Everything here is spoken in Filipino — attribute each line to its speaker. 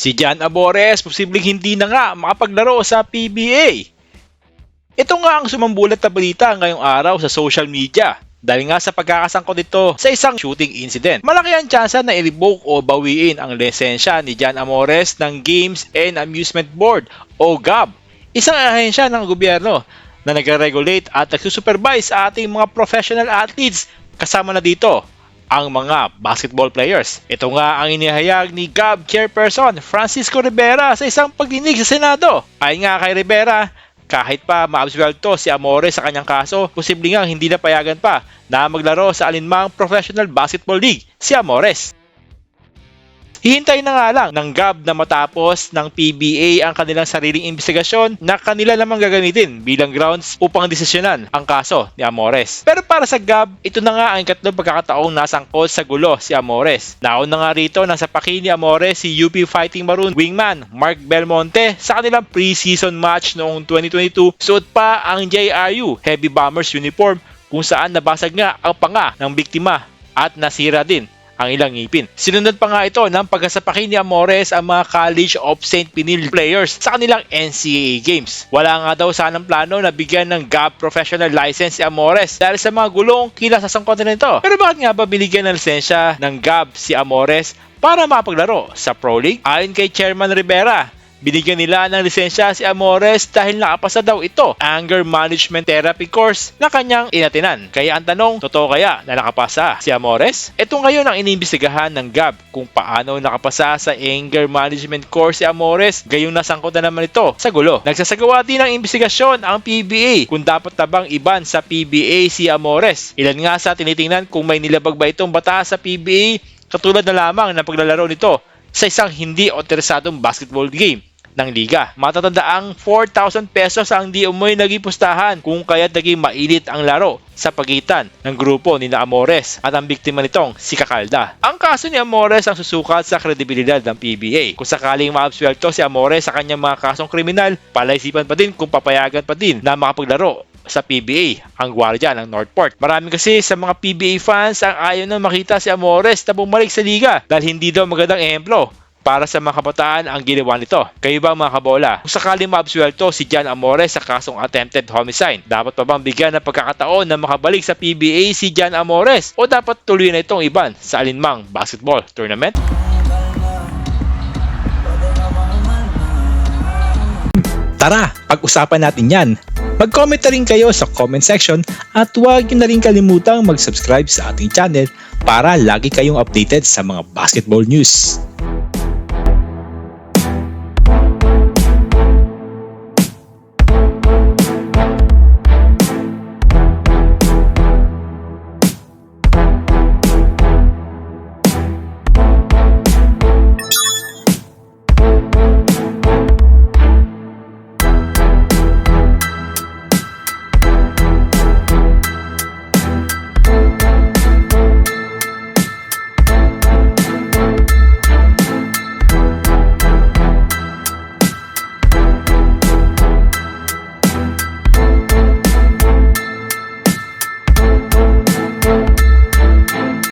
Speaker 1: Si Jan Abores posibleng hindi na nga makapaglaro sa PBA. Ito nga ang sumambulat na balita ngayong araw sa social media dahil nga sa pagkakasangkot nito sa isang shooting incident. Malaki ang tsansa na i-revoke o bawiin ang lisensya ni Jan Amores ng Games and Amusement Board o GAB, isang ahensya ng gobyerno na nagre-regulate at nagsusupervise sa ating mga professional athletes kasama na dito ang mga basketball players. Ito nga ang inihayag ni GAB Chairperson Francisco Rivera sa isang pagdinig sa Senado. Ayon nga kay Rivera, kahit pa maabsuelto si Amore sa kanyang kaso, posible nga hindi na payagan pa na maglaro sa alinmang professional basketball league si Amores. Hihintay na nga lang ng GAB na matapos ng PBA ang kanilang sariling investigasyon na kanila lamang gagamitin bilang grounds upang desisyonan ang kaso ni Amores. Pero para sa GAB, ito na nga ang ikatlong pagkakataong nasangkot sa gulo si Amores. Nauna nga rito nasa paki ni Amores si UP Fighting Maroon wingman Mark Belmonte sa kanilang preseason match noong 2022 suot pa ang JRU Heavy Bombers uniform kung saan nabasag nga ang panga ng biktima at nasira din ang ilang ngipin. Sinunod pa nga ito ng pagkasapaki ni Amores ang mga College of St. Pinil players sa kanilang NCAA games. Wala nga daw sanang plano na bigyan ng GAB professional license si Amores dahil sa mga gulong kinasasangkot nito. Pero bakit nga ba binigyan ng lisensya ng GAB si Amores para mapaglaro sa Pro League? Ayon kay Chairman Rivera, Binigyan nila ng lisensya si Amores dahil nakapasa daw ito anger management therapy course na kanyang inatinan. Kaya ang tanong, totoo kaya na nakapasa si Amores? Ito ngayon ang iniimbestigahan ng GAB kung paano nakapasa sa anger management course si Amores gayong nasangkot na naman ito sa gulo. Nagsasagawa din ng investigasyon ang PBA kung dapat na bang iban sa PBA si Amores. Ilan nga sa tinitingnan kung may nilabag ba itong batas sa PBA katulad na lamang ng paglalaro nito sa isang hindi otorisadong basketball game ng liga. Matatanda ang 4,000 pesos ang di umoy naging pustahan kung kaya't naging mainit ang laro sa pagitan ng grupo ni na Amores at ang biktima nitong si Kakalda. Ang kaso ni Amores ang susukat sa kredibilidad ng PBA. Kung sakaling maabsuelto si Amores sa kanyang mga kasong kriminal, palaisipan pa din kung papayagan pa din na makapaglaro sa PBA, ang gwardiya ng Northport. Marami kasi sa mga PBA fans ang ayaw na makita si Amores na bumalik sa liga dahil hindi daw magandang ehemplo para sa mga kabataan ang ginawa nito. Kayo ba mga kabola? Kung sakaling maabsuelto si Jan Amores sa kasong attempted homicide, dapat pa bang bigyan ng pagkakataon na makabalik sa PBA si Jan Amores o dapat tuloy na itong iban sa alinmang basketball tournament?
Speaker 2: Tara, pag-usapan natin yan. Mag-comment na rin kayo sa comment section at huwag na rin kalimutang mag-subscribe sa ating channel para lagi kayong updated sa mga basketball news.